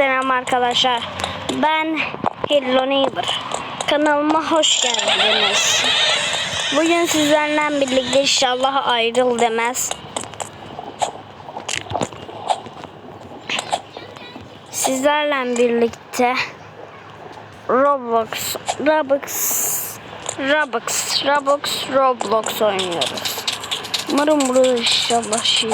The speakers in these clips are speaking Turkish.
selam arkadaşlar. Ben Hello Neighbor. Kanalıma hoş geldiniz. Bugün sizlerle birlikte inşallah ayrıl demez. Sizlerle birlikte Roblox, Roblox, Roblox, Roblox, Roblox oynuyoruz. Umarım burada inşallah şey.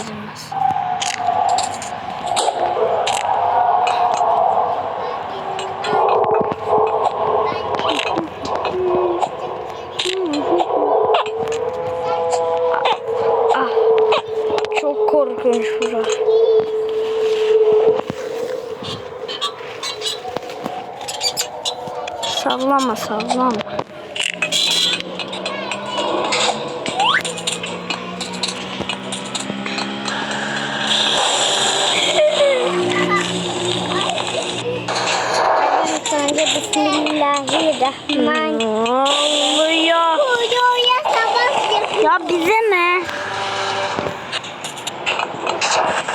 Korkunç bura. Sallama sallama. Bismillahirrahmanirrahim. Ne oluyor? Ya bize ne?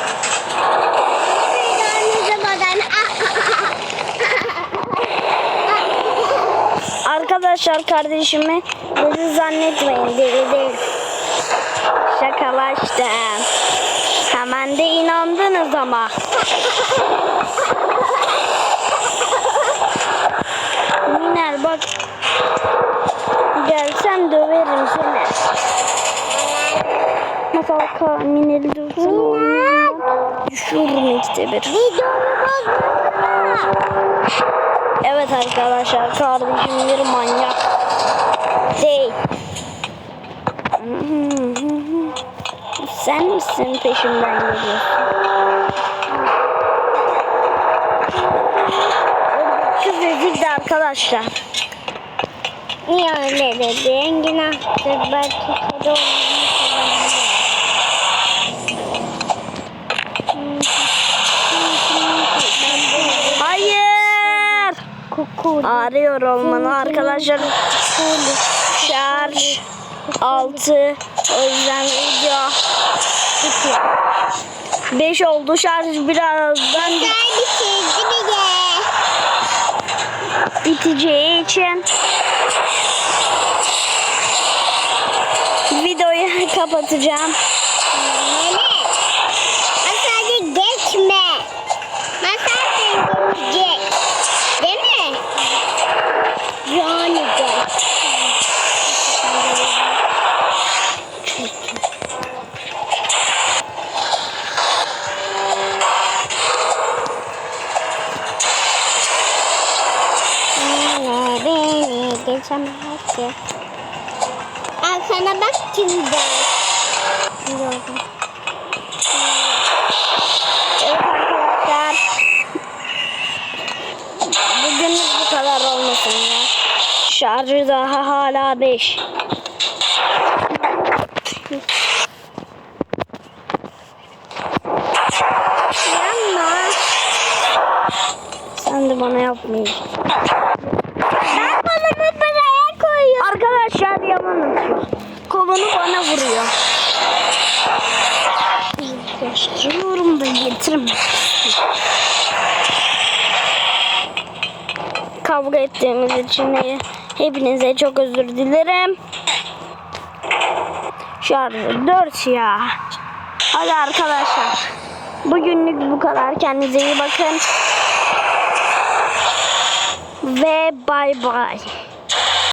Arkadaşlar kardeşimi deli zannetmeyin deli değil. Şakalaştım. Hemen de inandınız ama. Miner bak. Gelsen döverim seni. Masal Miner'i dövsem o yüzünden düşürürüm ikide bir. Evet arkadaşlar kardeşim bir manyak. Değil. Sen misin peşimden geliyorsun? Kız ezildi arkadaşlar. Niye öyle dedin? Günahtır. Belki kedi olmayı Kuku. Arıyor olmanı arkadaşlar. Şarj 6 o yüzden video 5 oldu şarj birazdan de. biteceği için videoyu kapatacağım. Beni geçemez ki. Arkana bak kimde. Gördüm. Evet arkadaşlar. Bugünlük bu kadar olmasın ya. Şarjı daha hala 5. Yanma. Sen de bana yapmayın. Kolunu bana vuruyor. Gösteriyorum da getirme. Kavga ettiğimiz için hepinize çok özür dilerim. Şarjı 4 ya. Hadi arkadaşlar. Bugünlük bu kadar. Kendinize iyi bakın. Ve bay bay.